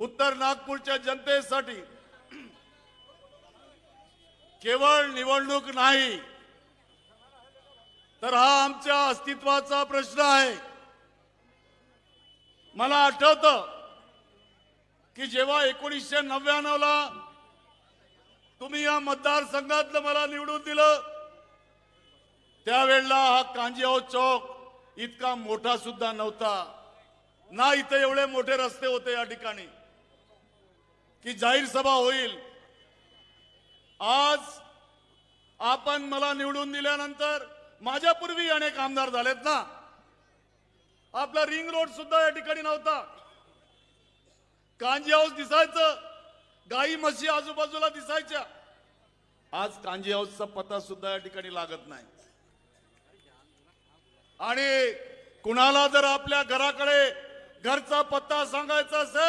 उत्तर नागपूरच्या जनतेसाठी केवळ निवडणूक नाही तर हा आमच्या अस्तित्वाचा प्रश्न आहे. मला आठवतं की जेव्हा एकोणीसशे नव्याण्णव ला तुम्ही या मतदारसंघातलं मला निवडून दिलं त्यावेळेला हा कांजीआव चौक इतका मोठा सुद्धा नव्हता. ना इथे एवढे मोठे रस्ते होते या ठिकाणी. की जाहीर सभा होईल. आज आपण मला निवडून दिल्यानंतर माझ्यापूर्वी अनेक आमदार झालेत ना. आपला रिंग रोड सुद्धा या ठिकाणी नव्हता. कांजी हाऊस दिसायचं गाई म्हशी आजूबाजूला दिसायच्या. आज कांजी हाऊसचा पत्ता सुद्धा या ठिकाणी लागत नाही. आणि कुणाला जर आपल्या घराकडे घरचा पत्ता सांगायचा असेल